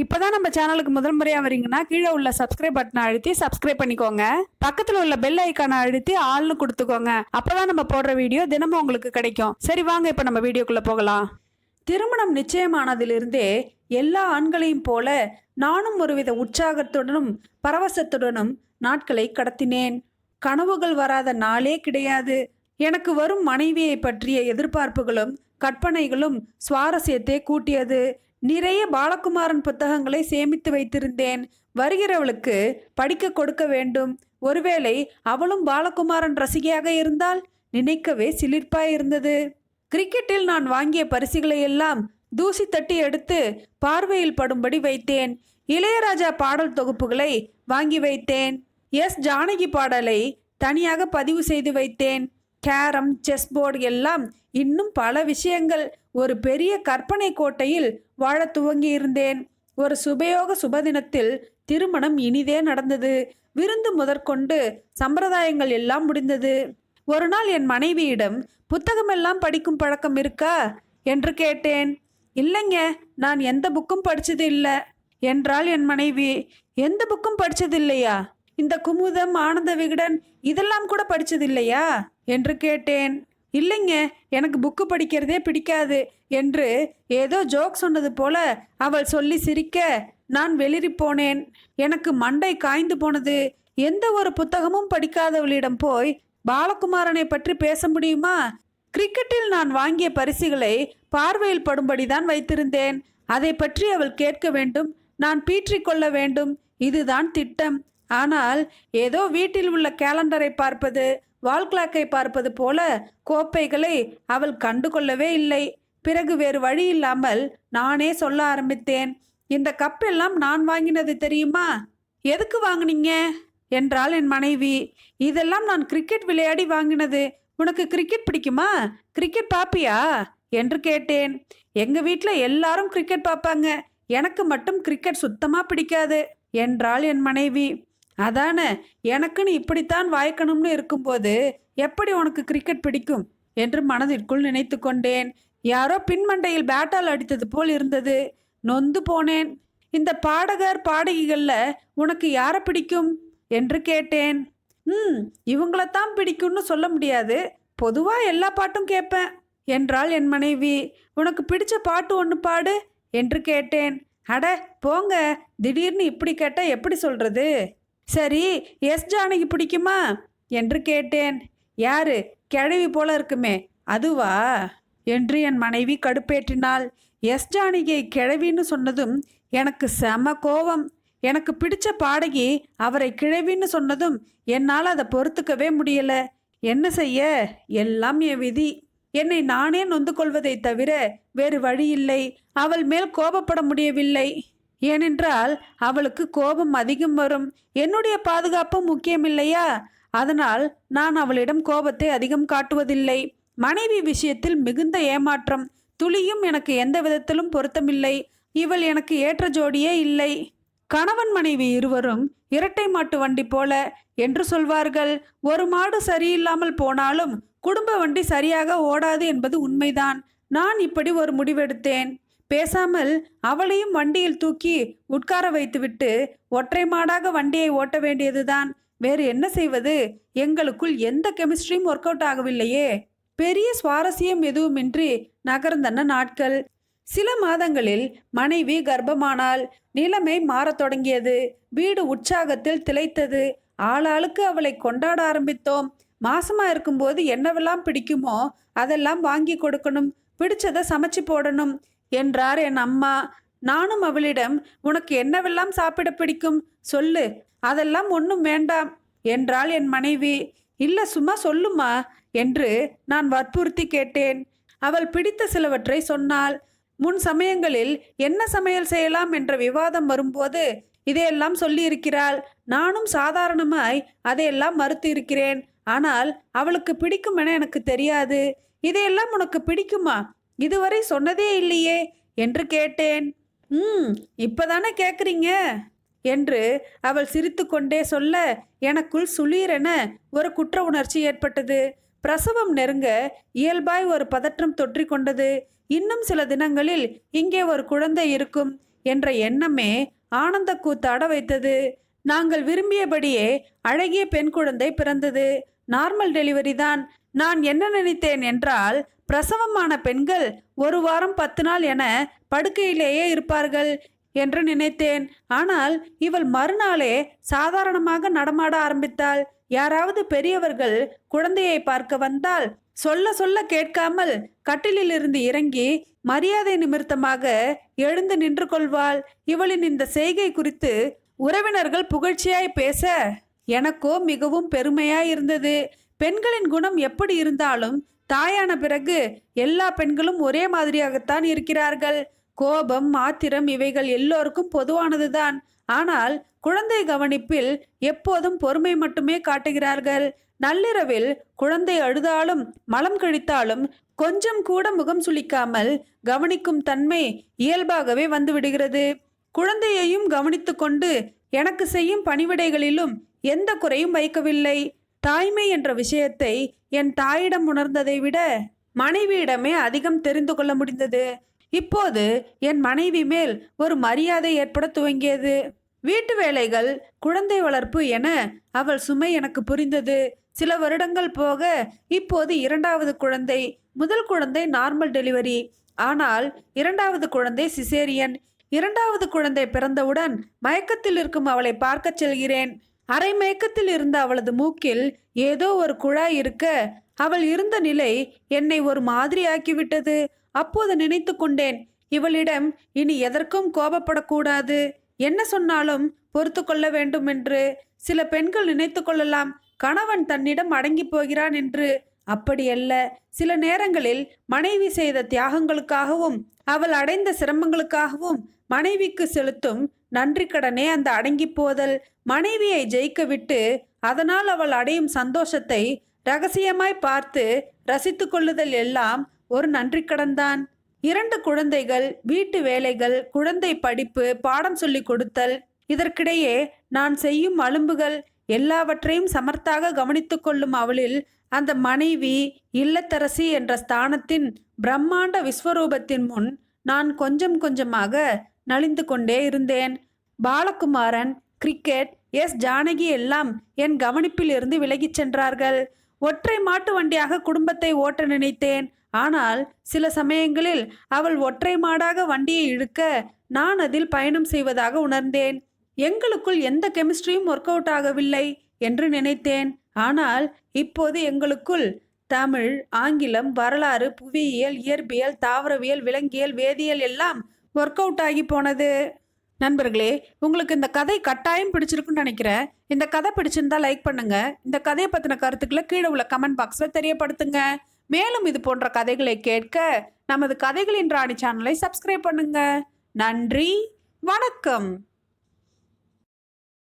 இப்போதான் நம்ம சேனலுக்கு முதல் முறையாக வரீங்கன்னா கீழே உள்ள சப்ஸ்கிரைப் பட்டனை அழுத்தி சப்ஸ்கிரைப் பண்ணிக்கோங்க. பக்கத்தில் உள்ள பெல் ஐக்கானை அழுத்தி ஆள்னு கொடுத்துக்கோங்க. அப்போதான் நம்ம போடுற வீடியோ தினமும் உங்களுக்கு கிடைக்கும். சரி வாங்க இப்போ நம்ம வீடியோக்குள்ளே போகலாம். திருமணம் நிச்சயமானதிலிருந்தே எல்லா ஆண்களையும் போல நானும் ஒருவித உற்சாகத்துடனும் பரவசத்துடனும் நாட்களை கடத்தினேன். கனவுகள் வராத நாளே கிடையாது. எனக்கு வரும் மனைவியை பற்றிய எதிர்பார்ப்புகளும் கற்பனைகளும் சுவாரஸ்யத்தை கூட்டியது. நிறைய பாலகுமாரன் புத்தகங்களை சேமித்து வைத்திருந்தேன். வருகிறவளுக்கு படிக்க கொடுக்க வேண்டும். ஒருவேளை அவளும் பாலகுமாரன் ரசிகையாக இருந்தால் நினைக்கவே சிலிர்ப்பாய் இருந்தது. கிரிக்கெட்டில் நான் வாங்கிய பரிசுகளை எல்லாம் தூசி தட்டி எடுத்து பார்வையில் படும்படி வைத்தேன். இளையராஜா பாடல் தொகுப்புகளை வாங்கி வைத்தேன். எஸ். ஜானகி பாடலை தனியாக பதிவு செய்து வைத்தேன். கேரம் செஸ் போர்டு எல்லாம் இன்னும் பல விஷயங்கள். ஒரு பெரிய கற்பனை கோட்டையில் வாழத் துவங்கி இருந்தேன். ஒரு சுபயோக சுபதினத்தில் திருமணம் இனிதே நடந்தது. விருந்து முதற்கொண்டு சம்பிரதாயங்கள் எல்லாம் முடிந்தது. ஒரு நாள் என் மனைவியிடம் புத்தகமெல்லாம் படிக்கும் பழக்கம் இருக்கா? என்று கேட்டேன். இல்லைங்க நான் எந்த புக்கும் படிச்சது இல்லை. என்றாள் என் மனைவி. எந்த புக்கும் படிச்சது இல்லையா? இந்த குமுதம் ஆனந்த விகடன் இதெல்லாம் கூட படிச்சது இல்லையா? என்று கேட்டேன். இல்லைங்க எனக்கு புக்கு படிக்கிறதே பிடிக்காது என்று ஏதோ ஜோக் சொன்னது போல அவள் சொல்லி சிரிக்க நான் வெளிரி போனேன். எனக்கு மண்டை காய்ந்து போனது. எந்த ஒரு புத்தகமும் படிக்காதவளிடம் போய் பாலகுமாரனை பற்றி பேச முடியுமா? கிரிக்கெட்டில் நான் வாங்கிய பரிசுகளை பார்வையில் படும்படிதான் வைத்திருந்தேன். அதை பற்றி அவள் கேட்க வேண்டும் நான் பீற்றிக்கொள்ள வேண்டும். இதுதான் திட்டம். ஆனால் ஏதோ வீட்டில் உள்ள கேலண்டரை பார்ப்பது வால் கிளாக்கை பார்ப்பது போல கோப்பைகளை அவள் கண்டு கொள்ளவே இல்லை. பிறகு வேறு வழி இல்லாமல் நானே சொல்ல ஆரம்பித்தேன். இந்த கப்பெல்லாம் நான் வாங்கினது தெரியுமா? எதுக்கு வாங்குனீங்க? என்றாள் என் மனைவி. இதெல்லாம் நான் கிரிக்கெட் விளையாடி வாங்கினது. உனக்கு கிரிக்கெட் பிடிக்குமா? கிரிக்கெட் பாப்பியா? என்று கேட்டேன். எங்க வீட்டில் எல்லாரும் கிரிக்கெட் பார்ப்பாங்க எனக்கு மட்டும் கிரிக்கெட் சுத்தமா பிடிக்காது என்றாள் என் மனைவி. அதானே? எனக்குன்னு இப்படித்தான் வாய்க்கணும்னு இருக்கும்போது எப்படி உனக்கு கிரிக்கெட் பிடிக்கும்? என்று மனதிற்குள் நினைத்து கொண்டேன். யாரோ பின்மண்டையில் பேட்டால் அடித்தது போல் இருந்தது. நொந்து போனேன். இந்த பாடகர் பாடகிகளில் உனக்கு யாரை பிடிக்கும்? என்று கேட்டேன். ம் இவங்களைத்தான் பிடிக்கும்னு சொல்ல முடியாது. பொதுவாக எல்லா பாட்டும் கேட்பேன். என்றாள் என் மனைவி. உனக்கு பிடிச்ச பாட்டு ஒன்று பாடு என்று கேட்டேன். அட போங்க. திடீர்னு இப்படி கேட்டால் எப்படி சொல்கிறது சரி எஸ் ஜானகி பிடிக்குமா? என்று கேட்டேன். யாரு? கிழவி போல இருக்குமே. அதுவா? என்று என் மனைவி கடுப்பேற்றினாள். எஸ் ஜானகியை கிழவின்னு சொன்னதும் எனக்கு செம கோபம் எனக்கு பிடிச்ச பாடகி அவரை கிழவின்னு சொன்னதும் என்னால் அதை பொறுத்துக்கவே முடியல. என்ன செய்ய? எல்லாம் என் விதி. என்னை நானே நொந்து கொள்வதை தவிர வேறு வழி இல்லை. அவள் மேல் கோபப்பட முடியவில்லை. ஏனென்றால் அவளுக்கு கோபம் அதிகம் வரும். என்னுடைய பாதுகாப்பும் முக்கியமில்லையா? அதனால் நான் அவளிடம் கோபத்தை அதிகம் காட்டுவதில்லை. மனைவி விஷயத்தில் மிகுந்த ஏமாற்றம். துளியும் எனக்கு எந்த விதத்திலும் பொருத்தமில்லை. இவள் எனக்கு ஏற்ற ஜோடியே இல்லை. கணவன் மனைவி இருவரும் இரட்டை மாட்டு வண்டி போல என்று சொல்வார்கள். ஒரு மாடு சரியில்லாமல் போனாலும் குடும்ப வண்டி சரியாக ஓடாது என்பது உண்மைதான். நான் இப்படி ஒரு முடிவெடுத்தேன். பேசாமல் அவளையும் வண்டியில் தூக்கி உட்கார வைத்துவிட்டு ஒற்றை மாடாக வண்டியை ஓட்ட வேண்டியதுதான். வேறு என்ன செய்வது? எங்களுக்குள் எந்த கெமிஸ்ட்ரியும் ஒர்க் அவுட் ஆகவில்லையே. பெரிய சுவாரஸ்யம் எதுவுமின்றி நகர்ந்தன நாட்கள். சில மாதங்களில் மனைவி கர்ப்பமானால் நிலைமை மாறத் தொடங்கியது. வீடு உற்சாகத்தில் திளைத்தது. ஆளாளுக்கு அவளை கொண்டாட ஆரம்பித்தோம். மாசமா இருக்கும்போது என்னவெல்லாம் பிடிக்குமோ அதெல்லாம் வாங்கி கொடுக்கணும். பிடிச்சதை சமைச்சு போடணும். என்றார் என் அம்மா. நானும் அவளிடம் உனக்கு என்னவெல்லாம் சாப்பிட பிடிக்கும்? சொல்லு. அதெல்லாம் ஒன்றும் வேண்டாம். என்றாள் என் மனைவி. இல்லை சும்மா சொல்லுமா? என்று நான் வற்புறுத்தி கேட்டேன். அவள் பிடித்த சிலவற்றை சொன்னாள். முன் சமயங்களில் என்ன சமையல் செய்யலாம் என்ற விவாதம் வரும்போது இதையெல்லாம் சொல்லியிருக்கிறாள். நானும் சாதாரணமாய் அதையெல்லாம் மறுத்து இருக்கிறேன் ஆனால் அவளுக்கு பிடிக்கும் என எனக்கு தெரியாது. இதையெல்லாம் உனக்கு பிடிக்குமா? இதுவரை சொன்னதே இல்லையே என்று கேட்டேன். ம் இப்பதானே கேட்குறீங்க என்று அவள் சிரித்துக்கொண்டே சொல்ல எனக்குள் சுளீரென ஒரு குற்ற உணர்ச்சி ஏற்பட்டது. பிரசவம் நெருங்க இயல்பாய் ஒரு பதற்றம் தொற்றிக்கொண்டது இன்னும் சில தினங்களில் இங்கே ஒரு குழந்தை இருக்கும் என்ற எண்ணமே ஆனந்த கூத்தாட வைத்தது. நாங்கள் விரும்பியபடியே அழகிய பெண் குழந்தை பிறந்தது. நார்மல் டெலிவரி தான். நான் என்ன நினைத்தேன் என்றால் பிரசவமான பெண்கள் ஒரு வாரம் பத்து நாள் என படுக்கையிலேயே இருப்பார்கள் என்று நினைத்தேன். ஆனால் இவள் மறுநாளே சாதாரணமாக நடமாட ஆரம்பித்தாள். யாராவது பெரியவர்கள் குழந்தையை பார்க்க வந்தால் சொல்ல சொல்ல கேட்காமல் கட்டிலிலிருந்து இறங்கி மரியாதை நிமித்தமாக எழுந்து நின்று கொள்வாள். இவளின் இந்த செய்கை குறித்து உறவினர்கள் புகழ்ச்சியாய் பேச எனக்கோ மிகவும் பெருமையாய் இருந்தது. பெண்களின் குணம் எப்படி இருந்தாலும் தாயான பிறகு எல்லா பெண்களும் ஒரே மாதிரியாகத்தான் இருக்கிறார்கள். கோபம் ஆத்திரம் இவைகள் எல்லோருக்கும் பொதுவானதுதான். ஆனால் குழந்தை கவனிப்பில் எப்போதும் பொறுமை மட்டுமே காட்டுகிறார்கள். நள்ளிரவில் குழந்தை அழுதாலும் மலம் கழித்தாலும் கொஞ்சம் கூட முகம் சுளிக்காமல் கவனிக்கும் தன்மை இயல்பாகவே வந்துவிடுகிறது. குழந்தையையும் கவனித்து கொண்டு எனக்கு செய்யும் பணிவிடைகளிலும் எந்த குறையும் வைக்கவில்லை. தாய்மை என்ற விஷயத்தை என் தாயிடம் உணர்ந்ததை விட மனைவியிடமே அதிகம் தெரிந்து கொள்ள முடிந்தது. இப்போது என் மனைவி மேல் ஒரு மரியாதை ஏற்பட துவங்கியது. வீட்டு வேலைகள் குழந்தை வளர்ப்பு என அவள் சுமை எனக்கு புரிந்தது. சில வருடங்கள் போக இப்போது இரண்டாவது குழந்தை முதல் குழந்தை நார்மல் டெலிவரி. ஆனால் இரண்டாவது குழந்தை சிசேரியன். இரண்டாவது குழந்தை பிறந்தவுடன் மயக்கத்தில் இருக்கும் அவளை பார்க்கச் செல்கிறேன். அரை மயக்கத்தில் இருந்த அவளது மூக்கில் ஏதோ ஒரு குழாய் இருக்க அவள் இருந்த நிலை என்னை ஒரு மாதிரியாக்கிவிட்டது அப்போது நினைத்து கொண்டேன் இவளிடம் இனி எதற்கும் கோபப்படக்கூடாது. என்ன சொன்னாலும் பொறுத்து கொள்ள வேண்டும் என்று. சில பெண்கள் நினைத்து கொள்ளலாம். கணவன் தன்னிடம் அடங்கி போகிறான் என்று. அப்படியல்ல சில நேரங்களில் மனைவி செய்த தியாகங்களுக்காகவும் அவள் அடைந்த சிரமங்களுக்காகவும் மனைவிக்கு செலுத்தும் நன்றி கடனே அந்த அடங்கி போதல். மனைவியை ஜெயிக்க விட்டு அதனால் அவள் அடையும் சந்தோஷத்தை ரகசியமாய் பார்த்து ரசித்து கொள்ளுதல் எல்லாம் ஒரு நன்றி கடன்தான். இரண்டு குழந்தைகள் வீட்டு வேலைகள் குழந்தை படிப்பு பாடம் சொல்லி கொடுத்தல். இதற்கிடையே நான் செய்யும் அலும்புகள் எல்லாவற்றையும் சமர்த்தாக கவனித்து கொள்ளும் அவளில் அந்த மனைவி இல்லத்தரசி என்ற ஸ்தானத்தின் பிரம்மாண்ட விஸ்வரூபத்தின் முன் நான் கொஞ்சம் கொஞ்சமாக நலிந்து கொண்டே இருந்தேன். Balakumaran cricket S. ஜானகி எல்லாம் என் கவனிப்பில் இருந்து விலகிச் சென்றார்கள். ஒற்றை மாட்டு வண்டியாக குடும்பத்தை ஓட்ட நினைத்தேன். ஆனால் சில சமயங்களில் அவள் ஒற்றை மாடாக வண்டியை இழுக்க நான் அதில் பயணம் செய்வதாக உணர்ந்தேன். எங்களுக்குள் எந்த கெமிஸ்ட்ரியும் ஒர்க் அவுட் ஆகவில்லை என்று நினைத்தேன். ஆனால் இப்போது எங்களுக்குள் தமிழ் ஆங்கிலம் வரலாறு புவியியல் இயற்பியல் தாவரவியல் விலங்கியல் வேதியியல் எல்லாம் ஒர்க் அவுட் ஆகி போனது. நண்பர்களே உங்களுக்கு இந்த கதை கட்டாயம் பிடிச்சிருக்குன்னு நினைக்கிறேன். இந்த கதை பிடிச்சிருந்தா லைக் பண்ணுங்க. இந்த கதையை பற்றின கருத்துக்களை கீழே உள்ள கமெண்ட் பாக்ஸில் தெரியப்படுத்துங்க. மேலும் இது போன்ற கதைகளை கேட்க நமது கதைகளின் ராணி சேனலை சப்ஸ்கிரைப் பண்ணுங்க. நன்றி. வணக்கம்.